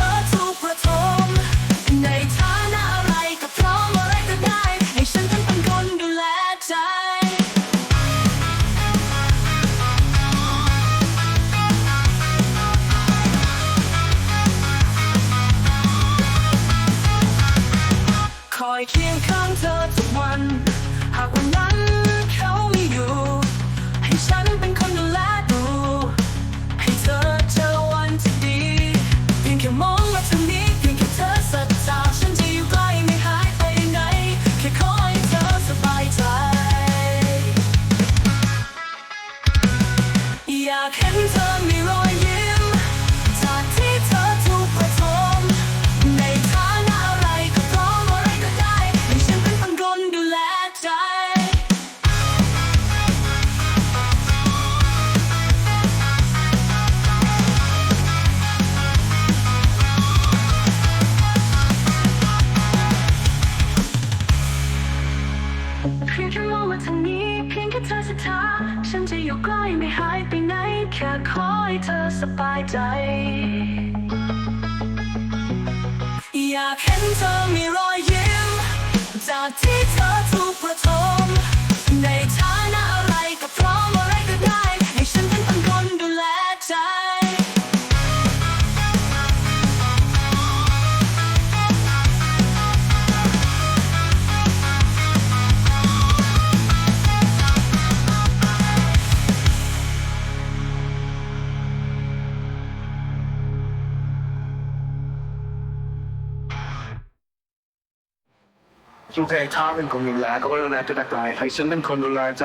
ฟ้าถูกประในฐานะอะไรก็พร้อมอะไรก็ได้ ให้ฉันทั้งเป็นคนดูแลใจ คอยเคียงข้าง จากนี้เพียงแค่เธอสักทาฉันจะอยู่ใกล้ไม่หายไปไหน แค่ขอให้เธอสบายใจ อยากเห็นเธอมีรอยยิ้มจากที่ ชูเทพถ้าเป็นคนดูแลก็ดูแลจะได้ให้ฉันเป็นคนดูแลใจ